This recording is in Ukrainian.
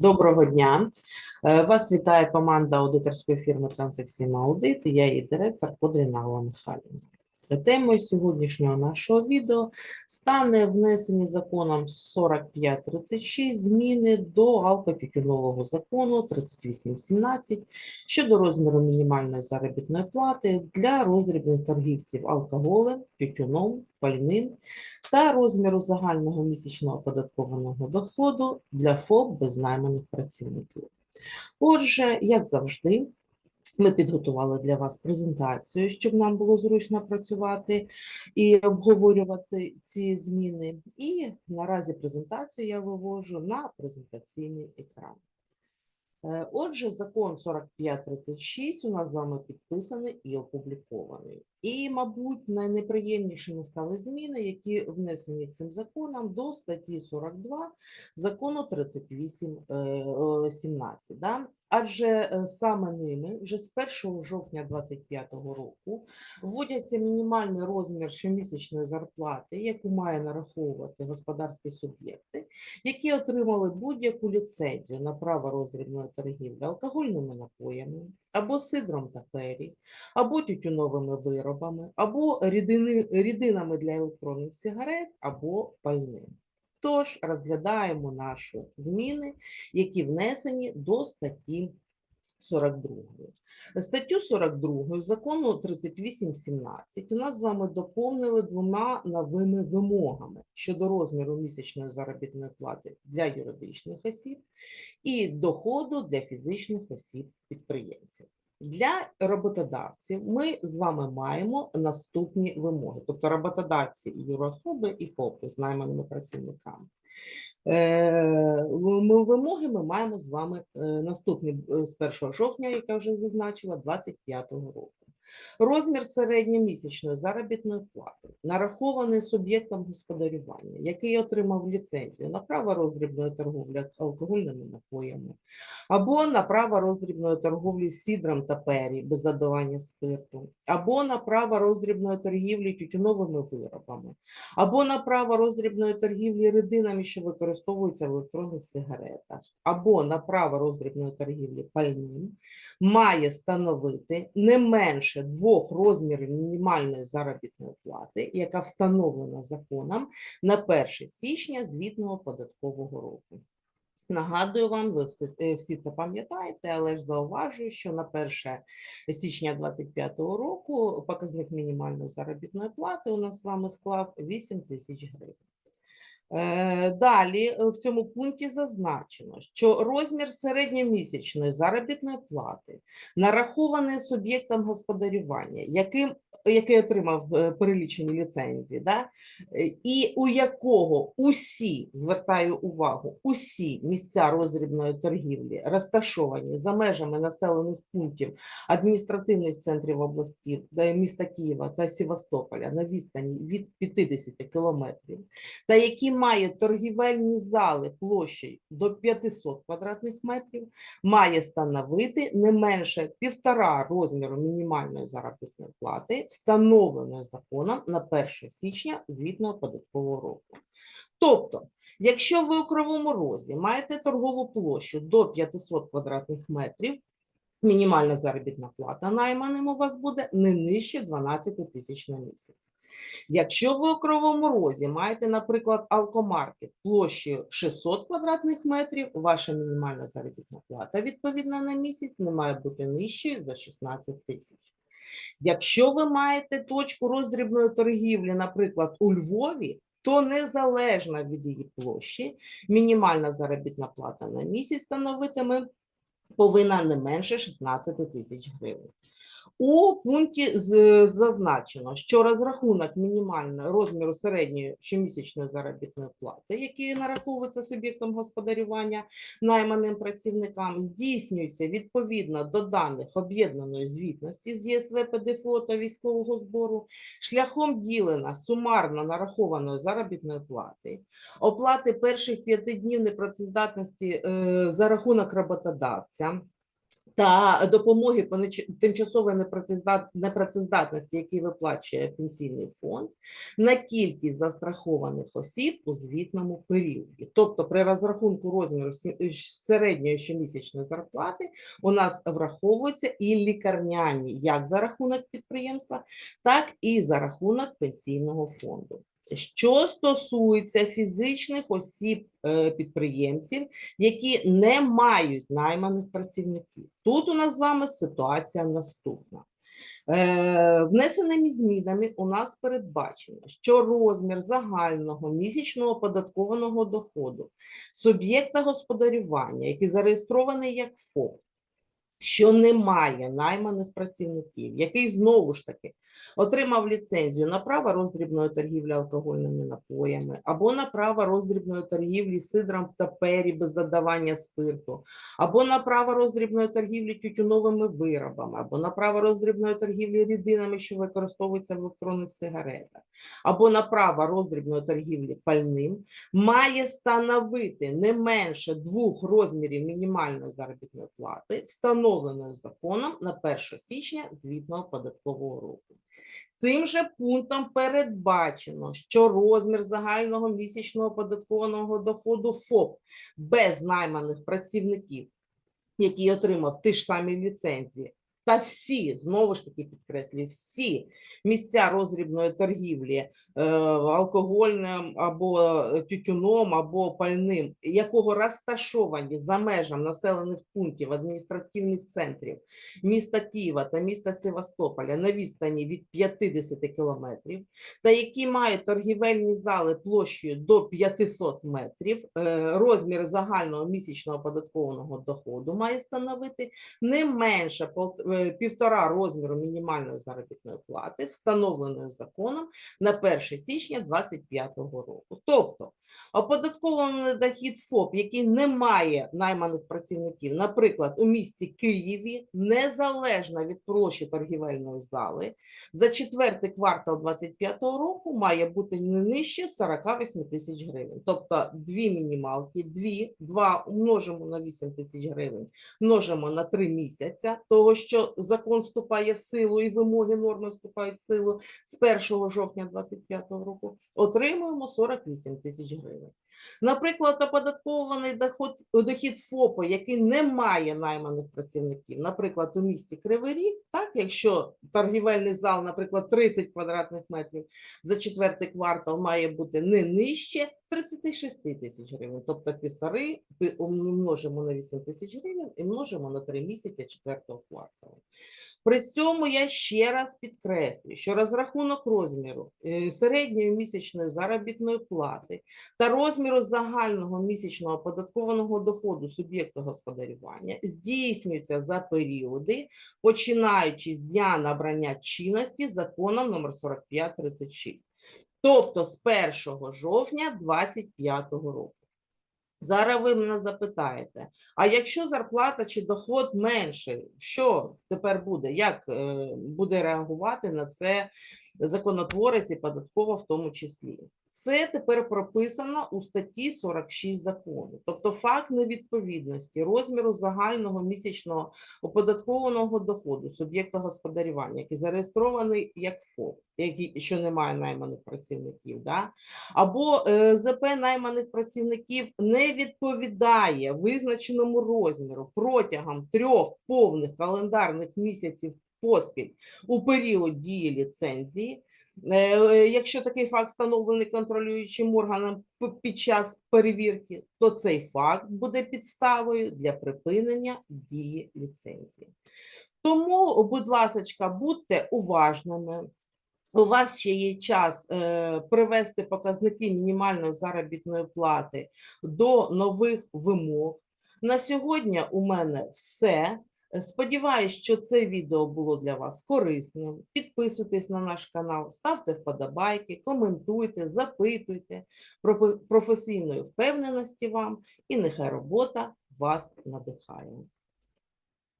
Доброго дня. Е, Вас вітає команда аудиторської фірми Аудит і я її директор Подрінала Михайлівна. Темою сьогоднішнього нашого відео стане внесені законом 4536 зміни до алкотютюнового закону 3817 щодо розміру мінімальної заробітної плати для роздрібних торгівців алкоголем, тютюном, пальним та розміру загального місячного оподаткованого доходу для ФОП без найманих працівників. Отже, як завжди, ми підготували для вас презентацію, щоб нам було зручно працювати і обговорювати ці зміни. І наразі презентацію я вивожу на презентаційний екран. Е, Отже, закон 4536 у нас з вами підписаний і опублікований. І, мабуть, найнеприємнішими стали зміни, які внесені цим законом до статті 42 закону 3817. Да? Адже е, саме ними вже з 1 жовтня 2025 року вводяться мінімальний розмір щомісячної зарплати, яку має нараховувати господарські суб'єкти, які отримали будь-яку ліцензію на право роздрібної торгівлі алкогольними напоями, або сидром та пері, або тютюновими виробами, або рідинами для електронних сигарет, або пальним. Тож розглядаємо наші зміни, які внесені до статті 42. Статтю 42 закону 3817 у нас з вами доповнили двома новими вимогами щодо розміру місячної заробітної плати для юридичних осіб і доходу для фізичних осіб-підприємців. Для роботодавців ми з вами маємо наступні вимоги, тобто роботодавці і юрособи, і ФОПи з найманими працівниками. Е, Вимоги ми маємо з вами е, наступні е, з 1 жовтня, як я вже зазначила, 2025 року. Розмір середньомісячної заробітної плати, нарахований суб'єктом господарювання, який отримав ліцензію на право роздрібної торговлі алкогольними напоями, або на право роздрібної торговлі сідром та пері без задавання спирту, або на право роздрібної торгівлі тютюновими виробами, або на право роздрібної торгівлі рідинами, що використовуються в електронних сигаретах, або на право роздрібної торгівлі пальним, має становити не менше двох розмірів мінімальної заробітної плати, яка встановлена законом на 1 січня звітного податкового року. Нагадую вам, ви всі, е, всі це пам'ятаєте, але ж зауважую, що на 1 січня 2025 року показник мінімальної заробітної плати у нас з вами склав 8 тисяч гривень. Е, Далі е, в цьому пункті зазначено, що розмір середньомісячної заробітної плати, нарахований суб'єктом господарювання, яким, який отримав е, перелічені ліцензії, да, і у якого усі, звертаю увагу, усі місця роздрібної торгівлі розташовані за межами населених пунктів адміністративних центрів області міста Києва та Севастополя на відстані від 50 кілометрів, та які мають торгівельні зали площею до 500 квадратних метрів, має становити не менше півтора розміру мінімальної заробітної плати, встановленої законом на 1 січня звітного податкового року. Тобто, якщо ви у Кривому Розі маєте торгову площу до 500 квадратних метрів, мінімальна заробітна плата найманим у вас буде не нижче 12 тисяч на місяць. Якщо ви у Кривому Розі маєте, наприклад, алкомаркет площею 600 квадратних метрів, ваша мінімальна заробітна плата відповідно на місяць не має бути нижчою за 16 тисяч. Якщо ви маєте точку роздрібної торгівлі, наприклад, у Львові, то незалежно від її площі, мінімальна заробітна плата на місяць становитиме повинна не менше 16 тисяч гривень. У пункті зазначено, що розрахунок мінімального розміру середньої щомісячної заробітної плати, який нараховується суб'єктом господарювання найманим працівникам, здійснюється відповідно до даних об'єднаної звітності з ЄСВ ПДФО та військового збору шляхом ділення сумарно нарахованої заробітної плати, оплати перших п'яти днів непрацездатності е, за рахунок роботодавця та допомоги по тимчасової непрацездатності, які виплачує пенсійний фонд, на кількість застрахованих осіб у звітному періоді. Тобто при розрахунку розміру е, середньої щомісячної зарплати у нас враховуються і лікарняні як за рахунок підприємства, так і за рахунок пенсійного фонду. Що стосується фізичних осіб е, які не мають найманих працівників. Тут у нас з вами ситуація наступна. Е, Внесеними змінами у нас передбачено, що розмір загального місячного оподаткованого доходу суб'єкта господарювання, який зареєстрований як ФОП, що не має найманих працівників, який знову ж таки отримав ліцензію на право роздрібної торгівлі алкогольними напоями, або на право роздрібної торгівлі сидром та пері без додавання спирту, або на право роздрібної торгівлі тютюновими виробами, або на право роздрібної торгівлі рідинами, що використовуються в електронних сигаретах, або на право роздрібної торгівлі пальним, має становити не менше двох розмірів мінімальної заробітної плати, встановленої законом на 1 січня звітного податкового року. Цим же пунктом передбачено, що розмір загального місячного податкованого доходу ФОП без найманих працівників, який отримав ті ж самі ліцензії, та всі, знову ж таки підкреслюю, всі місця роздрібної торгівлі е, алкогольним або тютюном, або пальним, якого розташовані за межами населених пунктів адміністративних центрів міста Києва та міста Севастополя на відстані від 50 кілометрів, та які мають торгівельні зали площею до 500 метрів, е, розмір загального місячного оподаткованого доходу має становити не менше пол- е, півтора розміру мінімальної заробітної плати, встановленої законом на 1 січня 2025 року. Тобто оподаткований дохід ФОП, який не має найманих працівників, наприклад, у місті Києві, незалежно від площі торгівельної зали, за четвертий квартал 2025 року має бути не нижче 48 тисяч гривень. Тобто дві мінімалки, дві, два умножимо на 8 тисяч гривень, множимо на 3 місяця, того що закон вступає в силу і вимоги норми вступають в силу з 1 жовтня 2025 року, отримуємо 48 тисяч гривень. Наприклад, оподаткований доход, дохід ФОПа, який не має найманих працівників, наприклад, у місті Кривий Ріг, так, якщо торгівельний зал, наприклад, 30 квадратних метрів за четвертий квартал має бути не нижче 36 тисяч гривень, тобто півтори умножимо на 8 тисяч гривень і множимо на 3 місяці четвертого кварталу. При цьому я ще раз підкреслюю, що розрахунок розміру е, середньої місячної заробітної плати та розміру загального місячного оподаткованого доходу суб'єкта господарювання здійснюється за періоди, починаючи з дня набрання чинності законом номер 4536, тобто з 1 жовтня 2025 року. Зараз ви мене запитаєте, а якщо зарплата чи доход менший, що тепер буде? Як е, буде реагувати на це законотворець і податкова в тому числі? Це тепер прописано у статті 46 закону. Тобто факт невідповідності розміру загального місячного оподаткованого доходу суб'єкта господарювання, який зареєстрований як ФОП, який, що не має найманих працівників, да? або е, ЗП найманих працівників не відповідає визначеному розміру протягом трьох повних календарних місяців поспіль у період дії ліцензії, Е, е, Якщо такий факт встановлений контролюючим органом під час перевірки, то цей факт буде підставою для припинення дії ліцензії. Тому, будь ласка, будьте уважними. У вас ще є час е, привести показники мінімальної заробітної плати до нових вимог. На сьогодні у мене все. Сподіваюсь, що це відео було для вас корисним. Підписуйтесь на наш канал, ставте вподобайки, коментуйте, запитуйте. про Професійної впевненості вам і нехай робота вас надихає.